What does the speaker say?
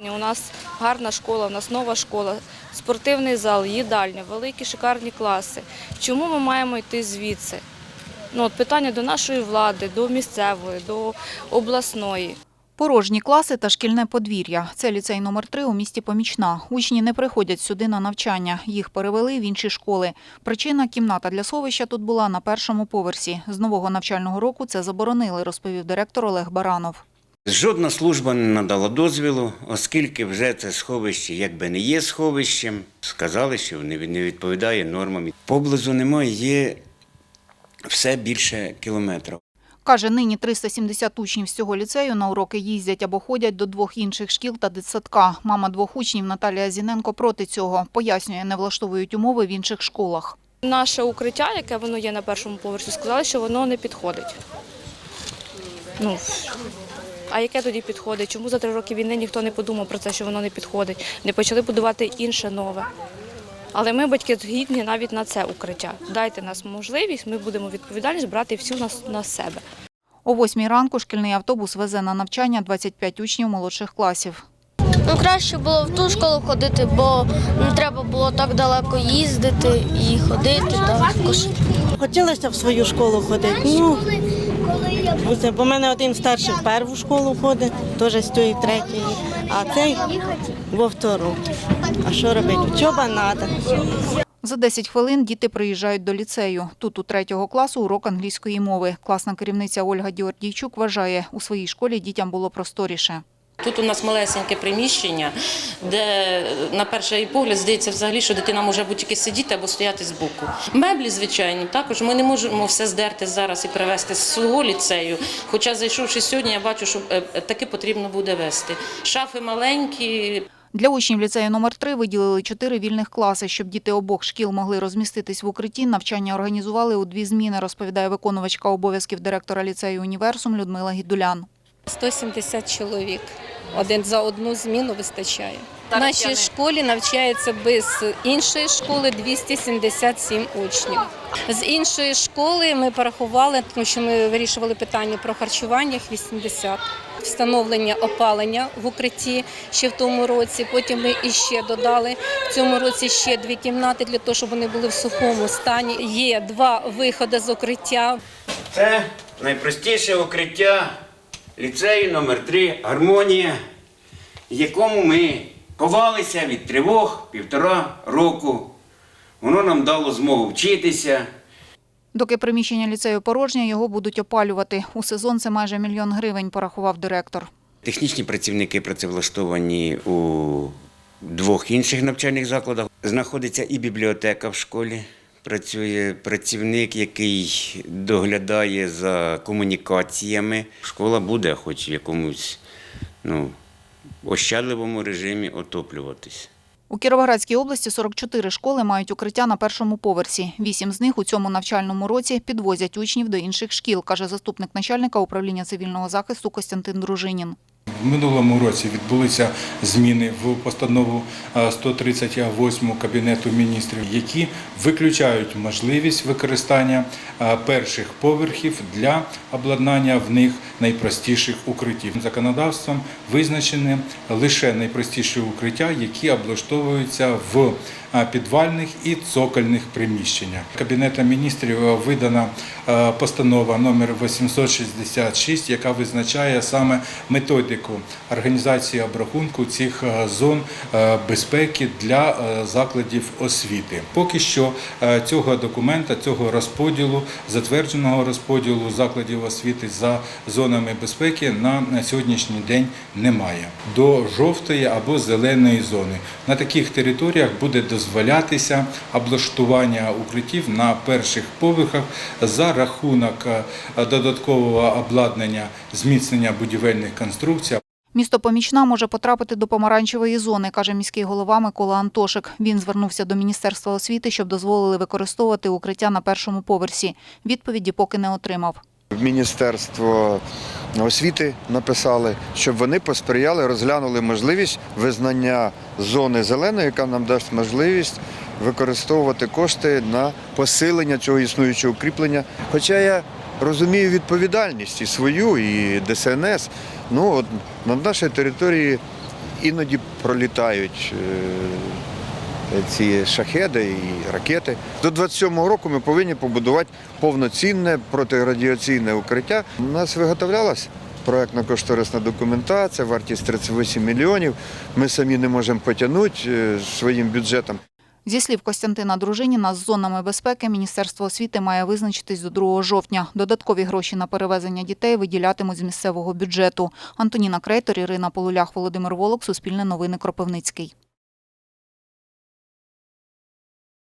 У нас гарна школа, у нас нова школа, спортивний зал, їдальня, великі шикарні класи. Чому ми маємо йти звідси? Ну, от питання до нашої влади, до місцевої, до обласної. Порожні класи та шкільне подвір'я. Це ліцей номер 3 у місті Помічна. Учні не приходять сюди на навчання. Їх перевели в інші школи. Причина – кімната для сховища тут була на першому поверсі. З нового навчального року це заборонили, розповів директор Олег Баранов. Жодна служба не надала дозвілу, оскільки вже це сховище якби не є сховищем. Сказали, що не не відповідає нормам. Поблизу немає, є все більше кілометра. Каже, нині 370 учнів з цього ліцею на уроки їздять або ходять до двох інших шкіл та дитсадка. Мама двох учнів Наталія Зіненко проти цього. Пояснює, не влаштовують умови в інших школах. Наше укриття, яке воно є на першому поверсі, сказали, що воно не підходить. Ну, а яке тоді підходить? Чому за три роки війни ніхто не подумав про це, що воно не підходить? Не почали будувати інше нове. Але ми, батьки, згідні навіть на це укриття. Дайте нас можливість, ми будемо відповідальність брати всю на, на себе. О 8 ранку шкільний автобус везе на навчання 25 учнів молодших класів. Ну, краще було в ту школу ходити, бо не треба було так далеко їздити і ходити також. Хотілося в свою школу ходити. Ну, оце, бо мене один старший в першу школу ходить, теж з тієї третьої, а цей во втору. А що робити? Учоба треба. За 10 хвилин діти приїжджають до ліцею. Тут у третього класу урок англійської мови. Класна керівниця Ольга Діордійчук вважає, у своїй школі дітям було просторіше. Тут у нас малесеньке приміщення, де на перший погляд здається взагалі, що дитина може будь тільки сидіти або стояти збоку. Меблі, звичайно, також ми не можемо все здерти зараз і привезти з свого ліцею. Хоча, зайшовши сьогодні, я бачу, що е, таки потрібно буде вести. Шафи маленькі, Для учнів ліцею номер 3 виділили чотири вільних класи. Щоб діти обох шкіл могли розміститись в укритті, навчання організували у дві зміни, розповідає виконувачка обов'язків директора ліцею «Універсум» Людмила Гідулян. 170 чоловік. Один за одну зміну вистачає. В нашій школі навчається без іншої школи 277 учнів. З іншої школи ми порахували, тому що ми вирішували питання про харчування їх 80. Встановлення опалення в укритті ще в тому році. Потім ми іще додали в цьому році ще дві кімнати для того, щоб вони були в сухому стані. Є два виходи з укриття. Це найпростіше укриття ліцею номер 3 Гармонія, в якому ми ховалися від тривог півтора року. Воно нам дало змогу вчитися. Доки приміщення ліцею порожнє, його будуть опалювати. У сезон це майже мільйон гривень, порахував директор. Технічні працівники працевлаштовані у двох інших навчальних закладах. Знаходиться і бібліотека в школі. Працює працівник, який доглядає за комунікаціями. Школа буде, хоч в якомусь ну, ощадливому режимі отоплюватись. У Кіровоградській області 44 школи мають укриття на першому поверсі. Вісім з них у цьому навчальному році підвозять учнів до інших шкіл, каже заступник начальника управління цивільного захисту Костянтин Дружинін. В минулому році відбулися зміни в постанову е, 138 Кабінету міністрів, які виключають можливість використання е, перших поверхів для обладнання в них найпростіших укриттів. Законодавством визначені лише найпростіші укриття, які облаштовуються в е, підвальних і цокольних приміщеннях. Кабінетом міністрів видана е, постанова номер 866, яка визначає саме методику організації обрахунку цих е, зон е, безпеки для закладів освіти. Поки що цього документа, цього розподілу, затвердженого розподілу закладів освіти за зонами безпеки на сьогоднішній день немає. До жовтої або зеленої зони на таких територіях буде дозволятися облаштування укриттів на перших поверхах за рахунок е, додаткового обладнання зміцнення будівельних конструкцій. Місто Помічна може потрапити до помаранчевої зони, каже міський голова Микола Антошик. Він звернувся до Міністерства освіти, щоб дозволили використовувати укриття на першому поверсі. Відповіді поки не отримав. В Міністерство освіти написали, щоб вони посприяли, розглянули можливість визнання зони зеленої, яка нам дасть можливість використовувати кошти на посилення цього існуючого укріплення. Хоча я розумію відповідальність і свою, і ДСНС. Ну, от на нашій території іноді пролітають е, ці шахеди і ракети. До 27-го року ми повинні побудувати повноцінне протирадіаційне укриття. У нас виготовлялась проектно-кошторисна документація, вартість 38 мільйонів. Ми самі не можемо потягнути е, своїм бюджетом. Зі слів Костянтина Дружиніна, з зонами безпеки Міністерство освіти має визначитись до 2 жовтня. Додаткові гроші на перевезення дітей виділятимуть з місцевого бюджету. Антоніна Крейтор, Ірина Полулях, Володимир Волок, Суспільне новини Кропивницький.